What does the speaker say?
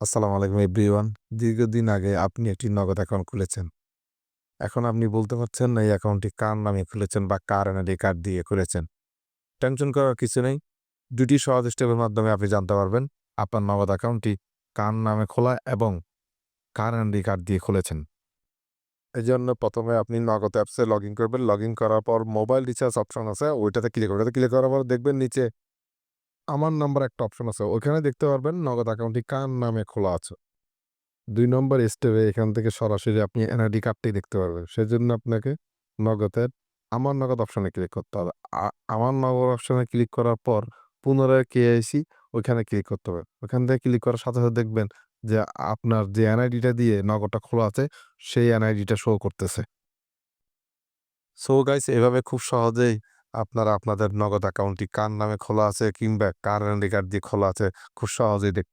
আসসালামু আলাইকুম এভরিওয়ান। দীর্ঘদিন আগে আপনি একটি নগদ অ্যাকাউন্ট খুলেছেন। এখন আপনি বলতে পারছেন না, এই অ্যাকাউন্টটি কার নামে খুলেছেন বা কার এনআইডি কার্ড দিয়ে খুলেছেন। টেনশন করার কিছু নেই। দুটি সহজ স্টেপের মাধ্যমে আপনি জানতে পারবেন আপনার নগদ অ্যাকাউন্টটি কার নামে খোলা এবং কার এনআইডি কার্ড দিয়ে খুলেছেন। এই জন্য প্রথমে আপনি নগদ অ্যাপসে লগ ইন করবেন। লগ ইন করার পর মোবাইল রিচার্জ অপশন আছে, ওইটাতে ক্লিক করবেন। ক্লিক করার পর দেখবেন নিচে আমার নাম্বার একটা অপশন আছে। ওইখানে দেখতে পারবেন নগদ অ্যাকাউন্টটি কার নামে খোলা আছে। দুই নম্বর স্টেপে এখান থেকে সরাসরি আপনি এনআইডি কার্ডটি দেখতে পারবেন। সেজন্য আপনাকে নগদের, আমার নগদ অপশনে ক্লিক করতে হবে। আমার নগদ অপশনে ক্লিক করার পর পুনরায় কেআইসি ওইখানে ক্লিক করতে হবে। ওখান থেকে ক্লিক করার সাথে সাথে দেখবেন যে আপনার যে এনআইডিটা দিয়ে নগদটা খোলা আছে, সেই এনআইডিটা শো করতেছে। সো গাইস এভাবে খুব সহজেই আপনারা আপনাদের নগদ অ্যাকাউন্টটি কার নামে খোলা আছে কিংবা কার এনআইডি কার্ড দিয়ে খোলা আছে? খুব সহজেই দেখ